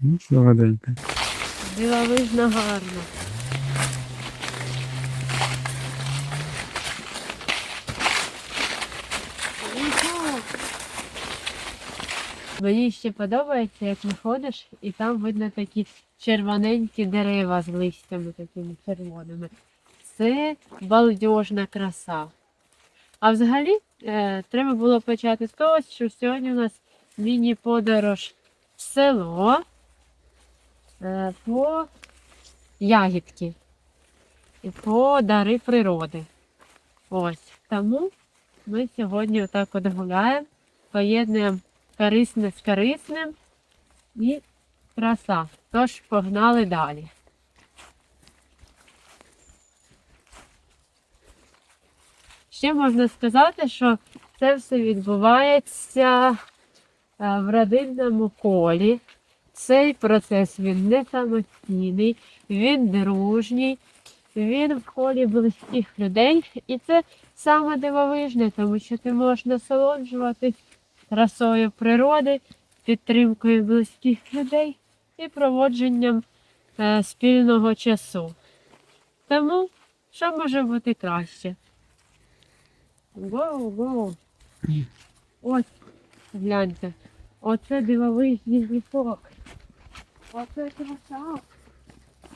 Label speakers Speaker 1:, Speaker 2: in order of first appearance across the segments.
Speaker 1: Ну, Солоденька.
Speaker 2: Дивовижно гарно. Мені ще подобається, як виходиш, і там видно такі червоненькі дерева з листями такими червоними. Це балдежна краса. А взагалі е, треба було почати з того, що сьогодні у нас міні-подорож в село по ягідки і по дари природи. Ось. Тому ми сьогодні отак от гуляємо, поєднуємо корисне з корисним і краса. Тож погнали далі. Ще можна сказати, що це все відбувається е, в родинному колі. Цей процес він не самостійний, він дружній, він в колі близьких людей. І це саме дивовижне, тому що ти можеш насолоджуватись красою природи, підтримкою близьких людей і проводженням е, спільного часу. Тому що може бути краще? Гоу, гоу. Ось, гляньте, оце дивовижний ліпок. Оце краса.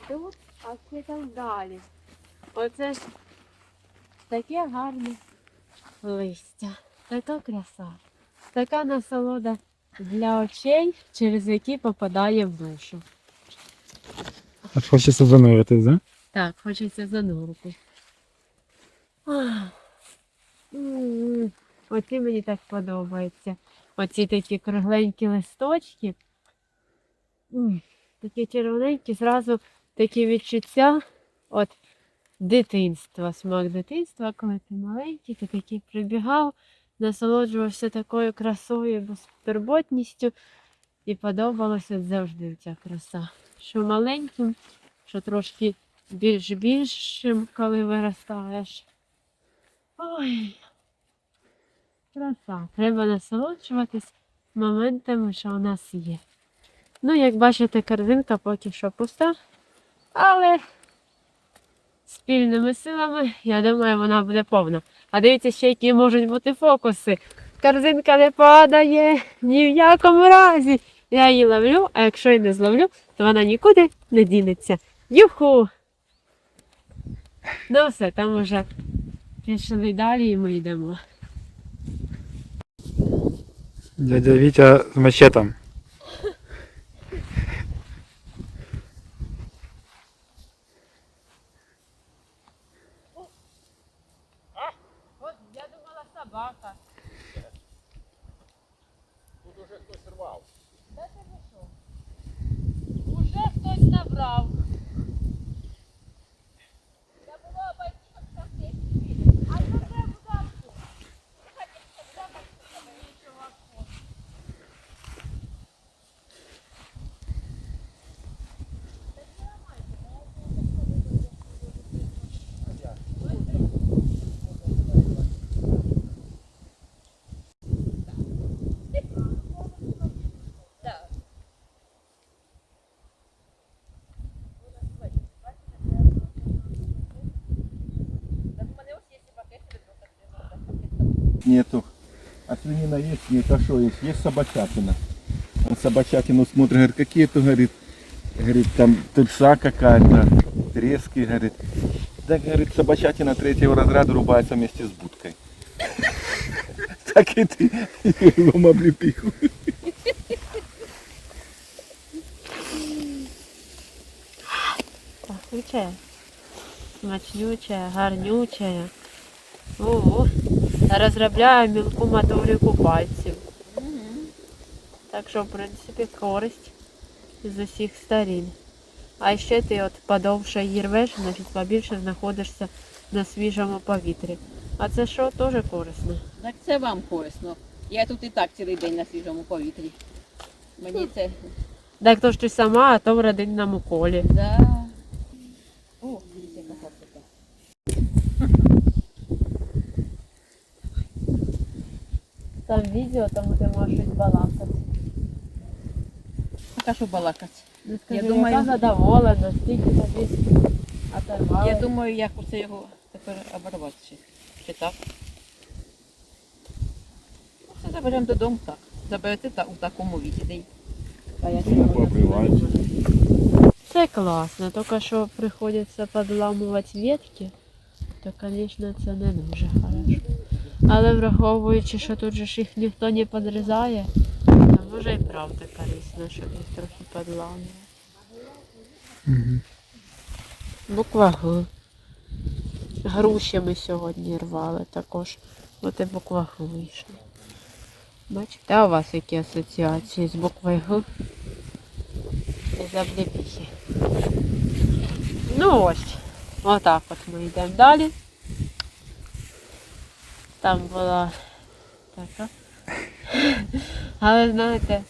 Speaker 2: Тут, а ще там далі. Оце ж таке гарне листя, така краса, така насолода для очей, через які попадає в душу.
Speaker 1: Аж хочеться зануритись, да?
Speaker 2: Так, хочеться занурити. Оці мені так подобаються. Оці такі кругленькі листочки. Такі червоненькі, зразу такі відчуття от дитинства, смак дитинства, коли ти маленький, ти такий прибігав, насолоджувався такою красою, безтурботністю. І подобалася завжди ця краса. Що маленьким, що трошки більш більшим, коли виростаєш. Ой, краса. Треба насолоджуватись моментами, що у нас є. Ну, як бачите, корзинка поки що пуста, але спільними силами, я думаю, вона буде повна. А дивіться, ще які можуть бути фокуси. Корзинка не падає ні в якому разі. Я її ловлю, а якщо і не зловлю, то вона нікуди не дінеться. Юху! Ну все, там вже пішли далі і ми йдемо.
Speaker 1: Дядя Вітя з мачетом.
Speaker 2: От я думала собака.
Speaker 3: Тут уже хтось рвав.
Speaker 2: Де ти пішов? Уже хтось
Speaker 3: Нету. А свинина есть? Нет. А что есть? Есть собачатина. Он собачатину смотрит, говорит, какие то, говорит, говорит, там тырса какая-то, трески, говорит. Так, говорит, собачатина третьего разряда рубается вместе с будкой. Так и ты лом облепиху.
Speaker 2: Пахучая, смачнючая, гарнючая. О, розробляє мілку моторику пальців. Так що, в принципі, користь з усіх сторін. А ще ти от подовше її рвеш, значить побільше знаходишся на свіжому повітрі. А це що теж корисно.
Speaker 4: Так це вам корисно. Я тут і так цілий день на свіжому повітрі. Мені це.
Speaker 2: Так то ж ти сама, а то в родинному колі.
Speaker 4: Да. О, дивіться, яка красота.
Speaker 2: Там відео, тому ти можеш щось балакати.
Speaker 4: така, що балакати.
Speaker 2: Ну, скажи,
Speaker 4: Я думаю-
Speaker 2: яка задоволена, стільки тобі оторвали.
Speaker 4: Я думаю, як оце його тепер оборвати чи, чи так. Ну, Все заберемо додому так. Заберете та, у такому й.
Speaker 2: А я
Speaker 3: Ну, пообривають.
Speaker 2: Це класно, тільки що приходиться підламувати ветки, то, звісно, це не дуже хорошо. Але враховуючи, що тут же ж їх ніхто не підрізає, то може і правда корисно, щоб їх трохи підламувати.
Speaker 1: Угу.
Speaker 2: Буква Г. Груші ми сьогодні рвали також. От і буква Г вийшла. Бачите, а у вас які асоціації з буквою Г? І з. Ну ось. Отак от ми йдемо далі. Там була така. Але знаєте,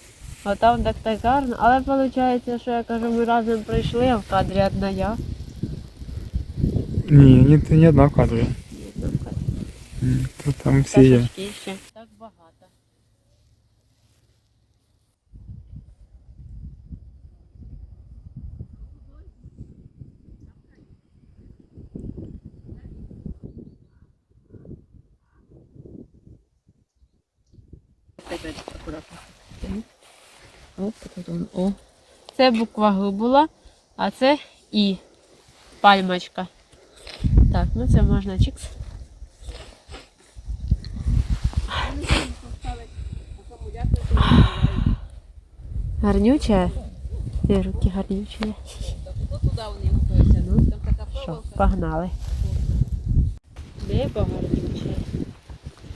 Speaker 2: отам так так гарно. Але виходить, що я кажу, ми разом прийшли, а в кадрі одна я.
Speaker 1: Ні, ні, ти не одна в кадрі.
Speaker 2: Ні, одна в кадрі.
Speaker 1: М, там всі є.
Speaker 2: Пташечки ще. Так багато.
Speaker 4: Тебе акуратно. Оп, тут он. О.
Speaker 2: Це буква Г була, а це І. Пальмочка. Так, ну це можна чикс. Гарнюче. Ті руки гарнючі. Що, погнали. Небо гарнюче.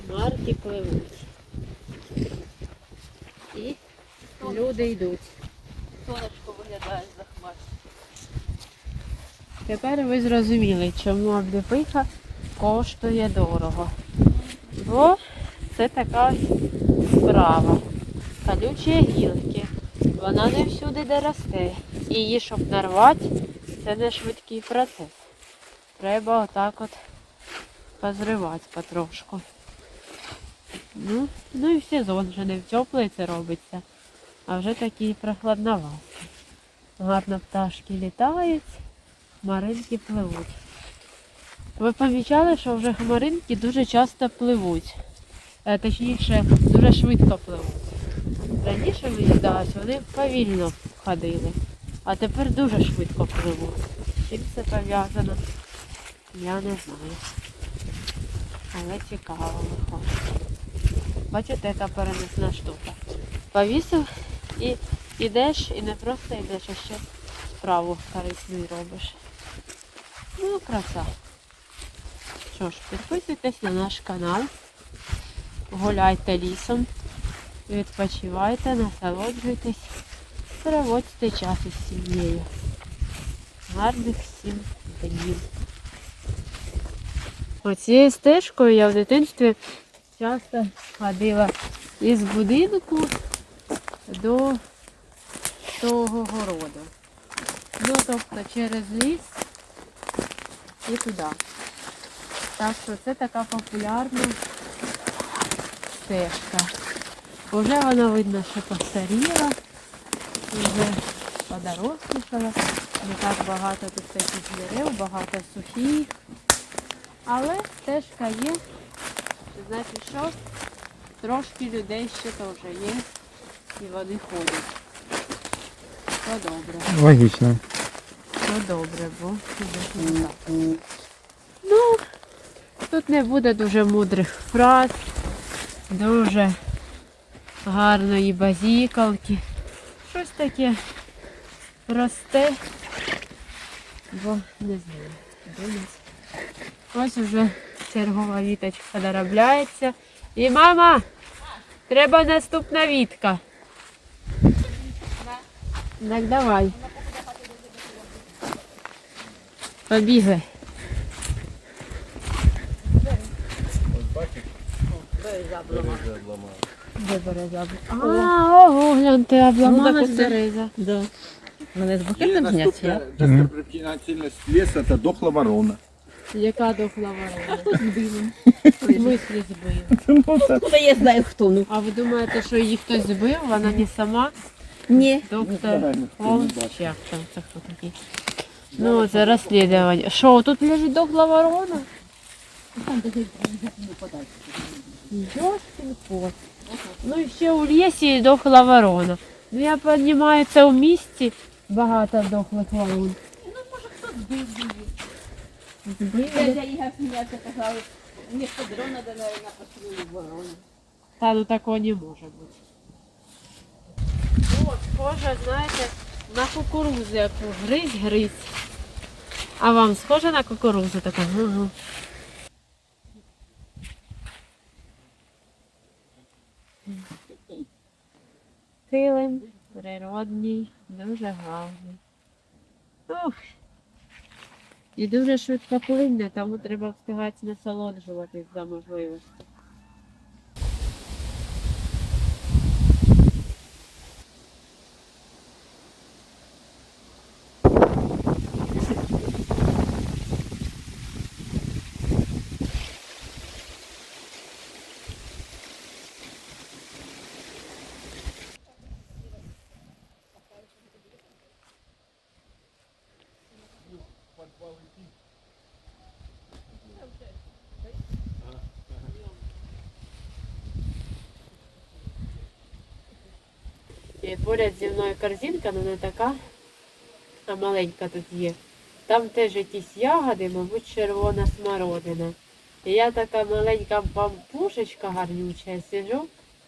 Speaker 2: Марки пливуть. Люди йдуть.
Speaker 4: Сонечко виглядає за хмар.
Speaker 2: Тепер ви зрозуміли, чому обліпиха коштує дорого. Бо це така справа. Колючі гілки. Вона не всюди де росте. І її, щоб нарвати, це не швидкий процес. Треба отак от позривати потрошку. Ну, ну і в сезон вже не в теплий це робиться, а вже такий прохладноватий. Гарно пташки літають. Хмаринки пливуть. Ви помічали, що вже хмаринки дуже часто пливуть. Е, Точніше, дуже швидко пливуть. Раніше мені здалося, вони повільно ходили, а тепер дуже швидко пливуть. Чим це пов'язано? Я не знаю. Але цікаво виходить. Бачите, яка перенесна штука. Повісив і йдеш, і не просто йдеш, а ще справу корисну робиш. Ну, краса. Що ж, підписуйтесь на наш канал, гуляйте лісом, відпочивайте, насолоджуйтесь, проводьте час із сім'єю. Гарних всім днів. Оцією стежкою я в дитинстві часто ходила із будинку до того городу. Ну, тобто через ліс і туди. Так що це така популярна стежка. Уже вона видно, що постаріла, вже подорослішала. Не так багато тут таких дерев, багато сухих. Але стежка є. Значить що? Трошки людей ще теж є. І вони ходять. То добре.
Speaker 1: Логічно.
Speaker 2: Ну добре, бо. Ну, тут не буде дуже мудрих фраз, дуже гарної базікалки. Щось таке просте, бо не знаю. Ось вже чергова віточка доробляється. І мама, треба наступна вітка. Так давай. Побігли. А, ого, гляньте,
Speaker 4: Ну, оце.
Speaker 2: береза.
Speaker 4: Да. Мене з букетом зняться.
Speaker 3: наступная достопримечательность леса это дохла ворона.
Speaker 2: Яка дохла ворона? В смислі збив?
Speaker 3: Ну, так.
Speaker 4: Я знаю хто, ну.
Speaker 2: А ви думаєте, що її хтось збив, вона не сама?
Speaker 4: Ні.
Speaker 2: Доктор Холмс, як там це хто такий? Ну, це розслідування. Що, тут лежить доктор ворона? Йошкін кот. Ну і ще у лісі дохла ворона. Ну я розумію, це у місті багато дохлих ворон.
Speaker 4: Ну, може, хто збив її. Дядя Ігор сміявся, казав, вмісто дрона до неї напасили ворону.
Speaker 2: Та ну такого не може бути. О, схоже, знаєте, на кукурузу яку гризь, гризь. А вам схоже на кукурузу така? Ага. Килим природній, дуже гарний. Ух. І дуже швидко плинне, тому треба встигати насолоджуватись за можливості. І поряд зі мною корзинка, але не така, а маленька тут є. Там теж якісь ягоди, мабуть, червона смородина. І я така маленька пампушечка гарнюча, сижу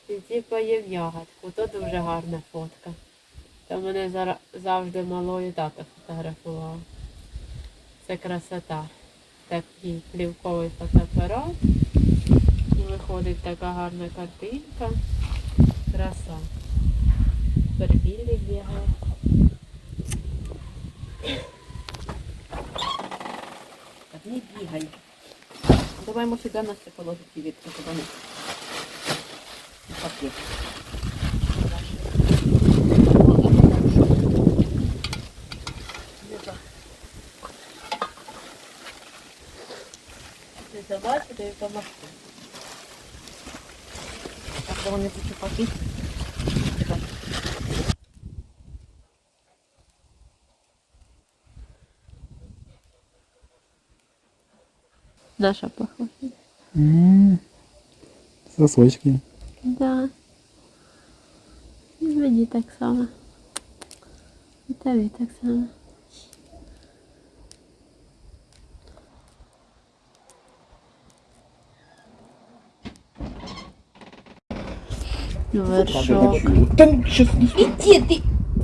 Speaker 2: і типу їм ягодку. То дуже гарна фотка. То мене завжди малою тато фотографував. Це красота. Такий плівковий фотоапарат. І виходить така гарна картинка. Краса. Перебілі бігає.
Speaker 4: Так не бігай. Давай ми сюди на це положити щоб пакет.
Speaker 2: забачите і помогти.
Speaker 4: Так вони будуть пакет.
Speaker 2: Наша пахла.
Speaker 1: М, Сосочки.
Speaker 2: Да. І мені так само. І тобі так само. Вершок.
Speaker 3: Там щас
Speaker 4: Іди ти!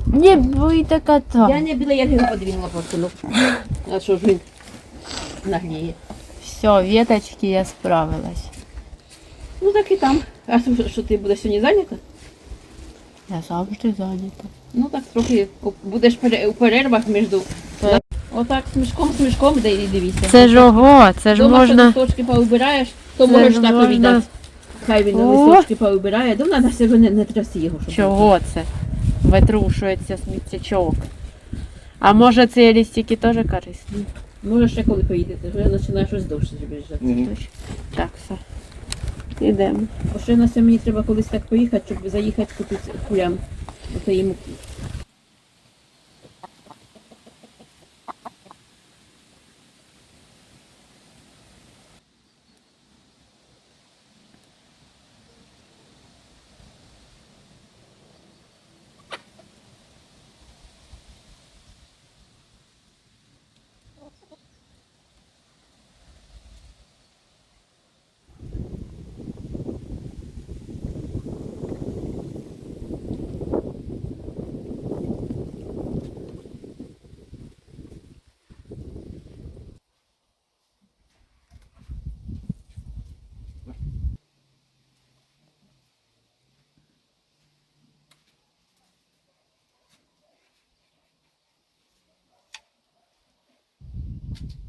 Speaker 2: Не бийте кота.
Speaker 4: Я не біла, я його подвинула просто. Ну. А що ж він нагніє?
Speaker 2: Все, веточки, я справилась.
Speaker 4: Ну так і там. А що, що ти будеш сьогодні зайнята?
Speaker 2: Я завжди зайнята.
Speaker 4: Ну так трохи будеш пере- у перервах між.
Speaker 2: Так.
Speaker 4: Отак з мішком, з мішком, де і дивіться.
Speaker 2: Це ж ого, це ж
Speaker 4: Дома
Speaker 2: можна.
Speaker 4: листочки поубираєш, то
Speaker 2: Це
Speaker 4: можеш так
Speaker 2: можна.
Speaker 4: віддати. Хай він
Speaker 2: О!
Speaker 4: листочки поубирає. Дома треба себе не, не тряси його. Щоб
Speaker 2: Чого це? Витрушується сміттячок. А може ці лістики теж корисні?
Speaker 4: Може ще коли поїдете, вже починає щось довше приїжджати.
Speaker 3: Мгм.
Speaker 2: Так, все. Ідемо.
Speaker 4: Бо ще на сьогодні мені треба колись так поїхати, щоб заїхати купити кулям. Оце їм Thank you.